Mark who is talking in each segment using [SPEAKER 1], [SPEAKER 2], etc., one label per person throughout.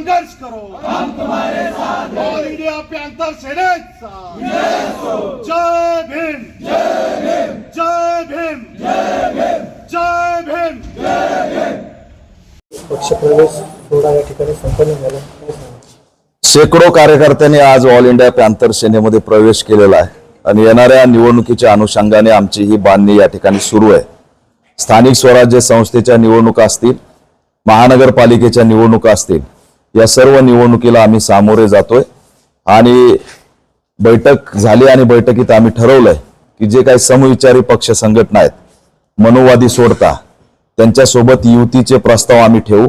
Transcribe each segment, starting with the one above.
[SPEAKER 1] संघर्ष करो। हम तुम्हारे साथ ऑल इंडिया पैंथर सेनेचा जय भीम जय भीम। जय भीम। जय भीम।
[SPEAKER 2] पक्षप्रवेश सोहळा या ठिकाणी संपन्न झाला?
[SPEAKER 3] शेकडो कार्यकर्त्यांनी आज ऑल इंडिया पॅन्थर सेनेमध्ये प्रवेश केलेला आहे. आणि येणाऱ्या निवडणुकीच्या अनुषंगाने आमची ही बांधणी या ठिकाणी सुरू आहे. स्थानिक स्वराज्य संस्थेच्या निवडणुका असतील महानगरपालिकेच्या निवडणुका असतील या सर्व निवडणुकीला आम्ही सामोरे जातोय. आणि बैठक झाली आणि बैठकीत आम्ही ठरवलंय की जे काही समविचारी पक्ष संघटना आहेत मनोवादी सोडता त्यांच्यासोबत युतीचे प्रस्ताव आम्ही ठेवू.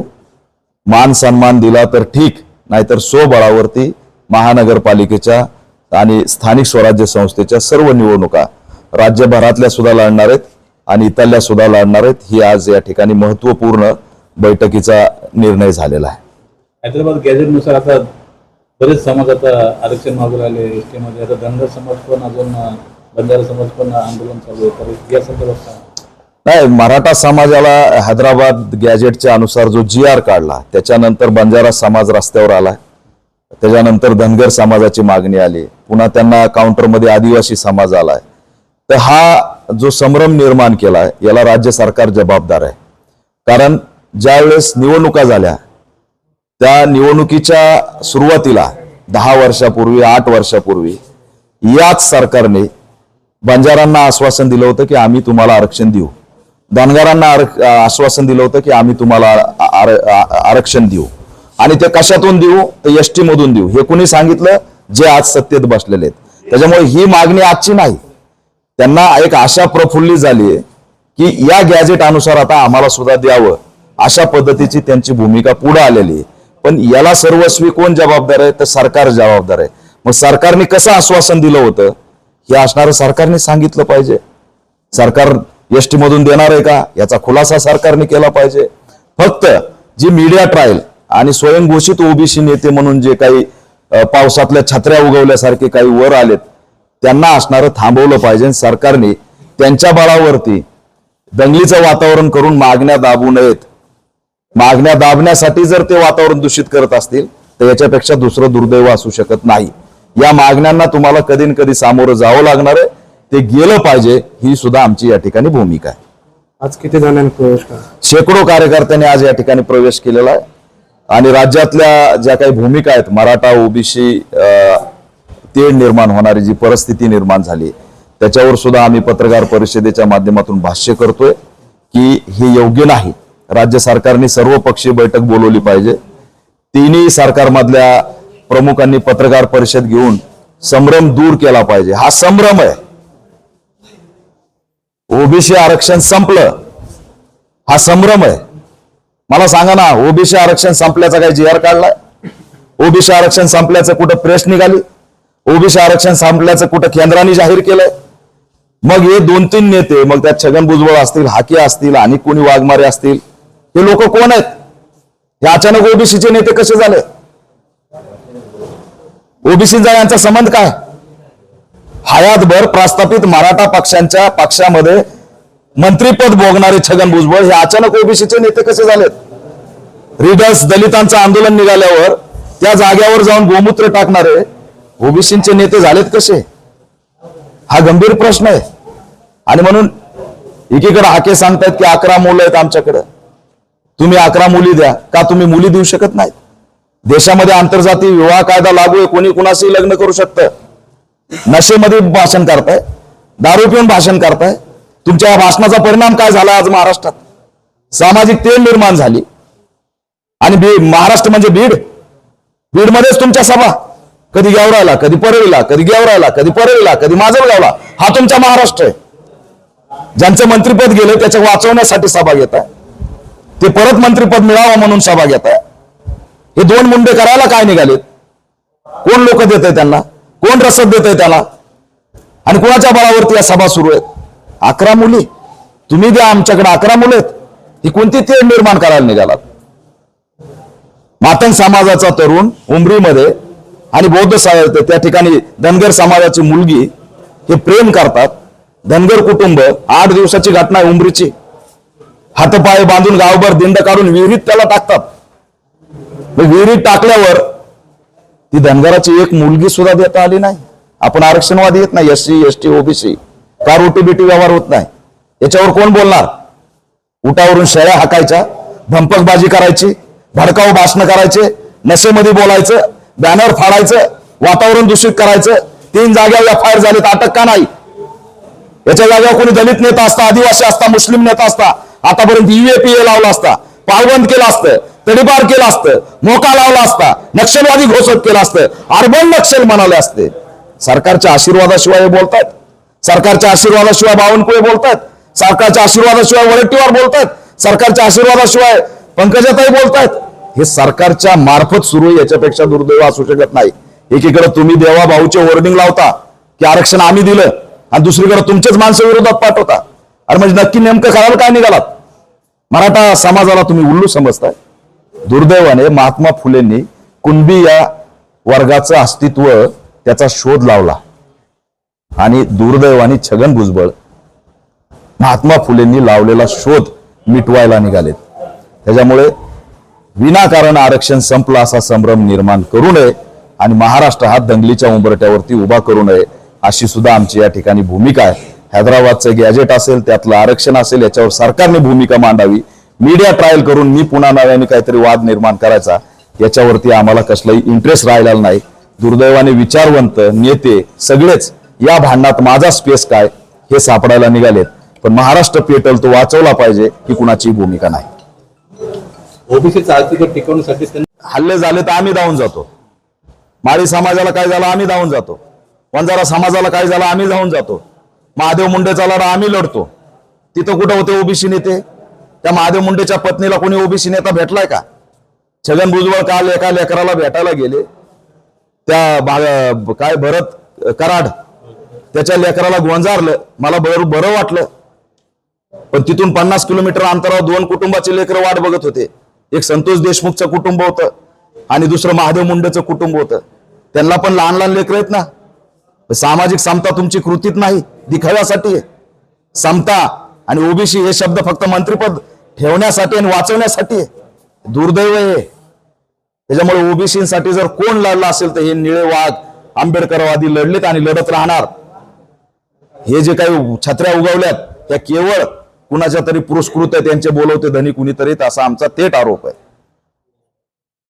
[SPEAKER 3] मान सन्मान दिला तर ठीक नाहीतर स्वबळावरती महानगरपालिकेच्या आणि स्थानिक स्वराज्य संस्थेच्या सर्व निवडणुका राज्यभरातल्या सुद्धा लढणार आहेत आणि इथल्या सुद्धा लढणार आहेत. ही आज या ठिकाणी महत्त्वपूर्ण बैठकीचा निर्णय झालेला आहे.
[SPEAKER 4] हैदराबाद गॅझेटनुसार आता बरेच समाज आता आरक्षण मागू राहिले एस टीमध्ये आता धनगर समाज पण अजून बंजारा समाज पण आंदोलन चालू आहे. तर या संदर्भात
[SPEAKER 3] नाही मराठा समाजाला हैदराबाद गॅजेटच्या अनुसार जो जी आर काढला त्याच्यानंतर बंजारा समाज रस्त्यावर आलाय. त्याच्यानंतर धनगर समाजाची मागणी आली. पुन्हा त्यांना काउंटरमध्ये आदिवासी समाज आलाय. तर हा जो संभ्रम निर्माण केलाय याला राज्य सरकार जबाबदार आहे. कारण ज्यावेळेस निवडणुका झाल्या त्या निवडणुकीच्या सुरुवातीला दहा वर्षापूर्वी आठ वर्षापूर्वी याच सरकारने बंजारांना आश्वासन दिलं होतं की आम्ही तुम्हाला आरक्षण देऊ. धनगरांना आर- आश्वासन दिलं होतं की आम्ही तुम्हाला आरक्षण देऊ. आणि ते कशातून देऊ? तर एस टी मधून देऊ. हे कुणी सांगितलं? जे आज सत्तेत बसलेले आहेत. त्याच्यामुळे ही मागणी आजची नाही. त्यांना एक आशा प्रफुल्लित झाली आहे की या गॅजेट अनुसार आता आम्हाला सुद्धा द्यावं. अशा पद्धतीची त्यांची भूमिका पुढे आलेली आहे. पण याला सर्वस्वी कोण जबाबदार आहे? तर सरकार जबाबदार आहे. मग सरकारने कसं आश्वासन दिलं होतं? हे असणारं सरकारने सांगितलं पाहिजे. सरकार एस मधून देणार आहे का? याचा खुलासा सरकारने केला पाहिजे. फक्त जी मीडिया ट्रायल आणि स्वयंघोषित ओबीसी नेते म्हणून जे काही पावसातल्या छत्र्या उगवल्यासारखे काही वर आलेत त्यांना असणारं थांबवलं पाहिजे सरकारने त्यांच्या बळावरती दंगलीचं वातावरण करून मागण्या दाबू नयेत. मागण्या दाबण्यासाठी जर ते वातावरण दूषित करत असतील तर याच्यापेक्षा दुसरं दुर्दैव असू शकत नाही. या मागण्यांना तुम्हाला कधी न कधी सामोरं जावं लागणार आहे. ते गेलं पाहिजे ही सुद्धा आमची या ठिकाणी भूमिका आहे.
[SPEAKER 2] आज किती जणांनी प्रवेश
[SPEAKER 3] शेकडो कार्यकर्त्यांनी आज या ठिकाणी प्रवेश केलेला आहे. आणि राज्यातल्या ज्या काही भूमिका आहेत मराठा ओबीसी तेढ निर्माण होणारी जी परिस्थिती निर्माण झाली त्याच्यावर सुद्धा आम्ही पत्रकार परिषदेच्या माध्यमातून भाष्य करतोय की हे योग्य नाही. राज्य सरकारने सर्वपक्षीय बैठक बोलवली पाहिजे. तिन्ही सरकारमधल्या प्रमुखांनी पत्रकार परिषद घेऊन संभ्रम दूर केला पाहिजे. हा संभ्रम आहे. ओबीसी आरक्षण संपलं. हा संभ्रम आहे. मला सांगा ना ओबीसी आरक्षण संपल्याचा काही जी आर काढलाय? ओबीसी आरक्षण संपल्याचं कुठं प्रेस निघाली? ओबीसी आरक्षण संपल्याचं कुठं केंद्राने जाहीर केलंय? मग हे दोन तीन नेते मग त्यात छगन भुजबळ असतील हाके असतील आणि कोणी वाघमारे असतील हे लोक कोण आहेत? हे अचानक ओबीसीचे नेते कसे झाले? ओबीसी यांचा संबंध काय? हयातभर प्रस्थापित मराठा पक्षांच्या पक्षामध्ये मंत्रीपद भोगणारे छगन भुजबळ हे अचानक ओबीसीचे नेते कसे झालेत? रिडर्स दलितांचं आंदोलन निघाल्यावर त्या जाग्यावर जाऊन गोमूत्र टाकणारे ओबीसीचे नेते झालेत कसे? हा गंभीर प्रश्न आहे. आणि म्हणून एकीकडे हाके सांगतायत की अकरा मुलं आहेत आमच्याकडे. तुम्ही अकरा मुली द्या का तुम्ही मुली देऊ शकत नाहीत? देशामध्ये आंतरजातीय विवाह कायदा लागू आहे कोणी कुणाशी लग्न करू शकतं? नशेमध्ये भाषण करताय दारू पिऊन भाषण करताय. तुमच्या या भाषणाचा परिणाम काय झाला आज महाराष्ट्रात? सामाजिक तेल निर्माण झाली. आणि बी- महाराष्ट्र म्हणजे बीड. बीडमध्येच तुमच्या सभा. कधी गेवरायला कधी परळीला कधी गेवरायला कधी परळीला कधी माजलगावला. हा तुमचा महाराष्ट्र आहे. ज्यांचं मंत्रिपद गेलं त्याच्या वाचवण्यासाठी सभा घेत आहे ते परत मंत्रीपद मिळावं म्हणून सभा घेत आहे हे दोन मुंडे करायला काय निघालेत कोण लोक देत आहे त्यांना? कोण रसद देत आहे त्याला? आणि कोणाच्या बळावरती या सभा सुरू आहेत? अकरा मुली. तुम्ही द्या आमच्याकडे अकरा मुलं आहेत. ही कोणती ते निर्माण करायला निघालात? मातंग समाजाचा तरुण उमरीमध्ये आणि बौद्ध सा- त्या ठिकाणी धनगर समाजाची मुलगी हे प्रेम करतात. धनगर कुटुंब आठ दिवसाची घटना आहे उमरीची. हातपाय बांधून गावभर दिंड काढून विहिरीत त्याला टाकतात. विहिरीत टाकल्यावर ती धनगराची एक मुलगी सुद्धा देता आली नाही. आपण आरक्षणवादी येत नाही S C S T OBC. का रोटी बिटी व्यवहार होत नाही? याच्यावर कोण बोलणार? उठावरून शेळ्या हाकायच्या धंपकबाजी करायची भडकाऊ भाषण करायचे नशेमध्ये बोलायचं बॅनर फाडायचं वातावरण दूषित करायचं. तीन जाग्यावर एफ आय आर झाली अटक का नाही? याच्या जागेवर कोणी दलित नेता असता आदिवासी असता मुस्लिम नेता असता आतापर्यंत युएपीए लावला असता पाळबंद केलं असतं तडीपार केलं असतं मोका लावला असता नक्षलवादी घोषित केलं असतं अर्बन नक्षल म्हणाले असते. सरकारच्या आशीर्वादाशिवाय हे बोलतात. सरकारच्या आशीर्वादाशिवाय बावनकुळे बोलतात. सरकारच्या आशीर्वादाशिवाय वरट्टीवार बोलतात. सरकारच्या आशीर्वादाशिवाय पंकजाताई बोलतात. हे सरकारच्या मार्फत सुरू याच्यापेक्षा दुर्दैव असू शकत नाही. एकीकडे तुम्ही देवा भाऊचे वॉर्निंग लावता की आरक्षण आम्ही दिलं आणि दुसरीकडे तुमचेच माणसं विरोधात पाठवता. अरे म्हणजे नक्की नेमकं करायला काय निघालात? मराठा समाजाला तुम्ही उल्लू समजताय. दुर्दैवाने महात्मा फुलेंनी कुणबी या वर्गाचं अस्तित्व त्याचा शोध लावला. आणि दुर्दैवाने छगन भुजबळ महात्मा फुलेंनी लावलेला शोध मिटवायला निघालेत. त्याच्यामुळे विनाकारण आरक्षण संपला असा संभ्रम निर्माण करू नये आणि महाराष्ट्र हा दंगलीच्या उंबरट्यावरती उभा करू नये अशी सुद्धा आमची या ठिकाणी भूमिका आहे. हैदराबादचं गॅजेट असेल त्यातलं आरक्षण असेल याच्यावर सरकारने भूमिका मांडावी. मीडिया ट्रायल करून मी पुन्हा नव्याने काहीतरी वाद निर्माण करायचा याच्यावरती आम्हाला कसलाही इंटरेस्ट राहिलेला नाही. दुर्दैवाने विचारवंत नेते सगळेच या भांडणात माझा स्पेस काय हे सापडायला निघालेत. पण महाराष्ट्र पेटल तो वाचवला पाहिजे ही कुणाची भूमिका नाही.
[SPEAKER 4] त्यांनी
[SPEAKER 3] हल्ले झाले तर आम्ही धावून जातो. माळी समाजाला काय झालं आम्ही धावून जातो. वंजारा समाजाला काय झालं आम्ही धावून जातो. महादेव मुंडेचा लढा आम्ही लढतो. तिथं कुठं होते ओबीसी नेते? त्या महादेव मुंडेच्या पत्नीला कोणी ओबीसी नेता भेटलाय का? छगन भुजबळ काल एका लेकराला भेटायला गेले. त्या काय भरत कराड त्याच्या लेकराला गोंजारलं. मला बरं बरं वाटलं. पण तिथून पन्नास किलोमीटर अंतरावर दोन कुटुंबाचे लेकरं वाट बघत होते. एक संतोष देशमुखचं कुटुंब होतं आणि दुसरं महादेव मुंडेचं कुटुंब होतं. त्यांना पण लहान लहान लेकरं आहेत ना. सामाजिक समता तुमची कृतीत नाही. दिखाव्यासाठी समता आणि ओबीसी हे शब्द फक्त मंत्रीपद ठेवण्यासाठी आणि वाचवण्यासाठी दुर्दैव आहे. त्याच्यामुळे ओबीसीसाठी जर कोण लढला असेल तर हे निळे वाघ आंबेडकरवादी लढलेत आणि लढत राहणार. हे जे काही छत्र्या उगवल्यात त्या केवळ कुणाच्या तरी पुरस्कृत आहेत त्यांचे बोलवते धनी कुणीतरी असा आमचा थेट आरोप आहे.